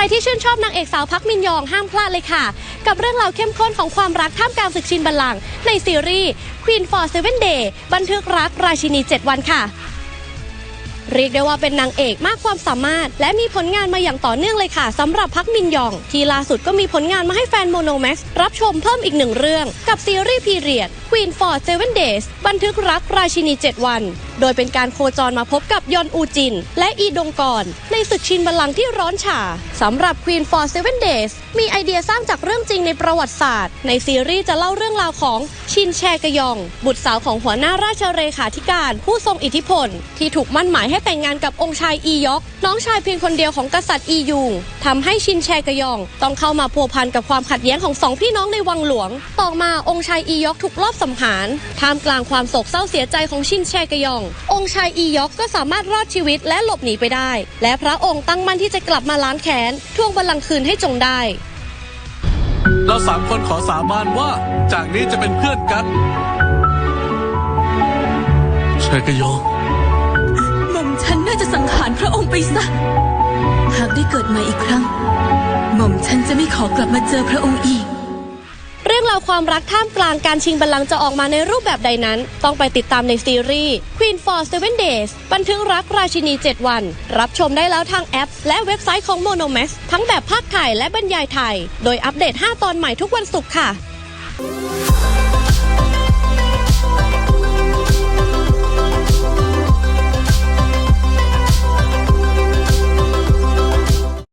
รที่ชื่นชอบนางเอกสาวพักมินยองห้ามพลาดเลยค่ะ กับเรื่องราวเข้มข้นของความรักท่ามกลางศึกชินบัลลังก์ในซีรีส์ Queen for Seven Day บันทึกรักราชินี 7 วันค่ะ เรียกได้ว่าเป็นนางเอกมากความสามารถ และมีผลงานมาอย่างต่อเนื่องเลยค่ะสำหรับพักมินยอง ที่ล่าสุดก็มีผลงานมาให้แฟนโมโนแม็กซ์รับชมเพิ่มอีกหนึ่งเรื่อง กับซีรีส์พีเรียด Queen for Seven Days บันทึกรักราชินี 7 วัน โดยเป็นการโคจรมาพบกับยอนอูจิน และอีดงกอนในศึกชินบัลลังก์ที่ร้อนฉาสำหรับ Queen for Seven Days มีไอเดียสร้างจากเรื่องจริงในประวัติศาสตร์ ในซีรีส์จะเล่าเรื่องราวของชินแชกยอง บุตรสาวของหัวหน้าราชเลขาธิการ ผู้ทรงอิทธิพล ที่ถูกมั่นหมายให้แต่งงานกับองค์ชายอียอกน้องชายเพียงคนเดียวของกษัตริย์อียุงทำให้ชินแชกยอง ต้องเข้ามาพัวพันกับความขัดแย้งของสองพี่น้องในวังหลวง ต่อมาองค์ชายอียอกถูกลอบสังหารท่ามกลางความโศกเศร้าเสียใจของชินแชกยอง องค์ชายอียอกก็สามารถรอดชีวิตและหลบหนีไปได้ และพระองค์ตั้งมั่นที่จะกลับมาล้างแค้นทวงบัลลังก์คืนให้จงได้เราสามคนขอสาบานว่า จากนี้จะเป็นเพื่อนกันชายกยองหม่อม ฉันน่าจะสังหารพระองค์ไปซะ หากได้เกิดใหม่อีกครั้ง หม่อมฉันจะไม่ขอกลับมาเจอพระองค์อีก เรื่องราวความรักท่ามกลางการชิงบัลลังก์จะออกมาในรูปแบบใดนั้น ต้องไปติดตามในซีรีส์ Queen for Seven Days บันทึกรักราชินี 7 วัน รับชมได้แล้วทางแอป และเว็บไซต์ของ Monomax ทั้งแบบภาคไทยและบรรยายไทย โดยอัปเดต 5 ตอนใหม่ทุกวันศุกร์ค่ะ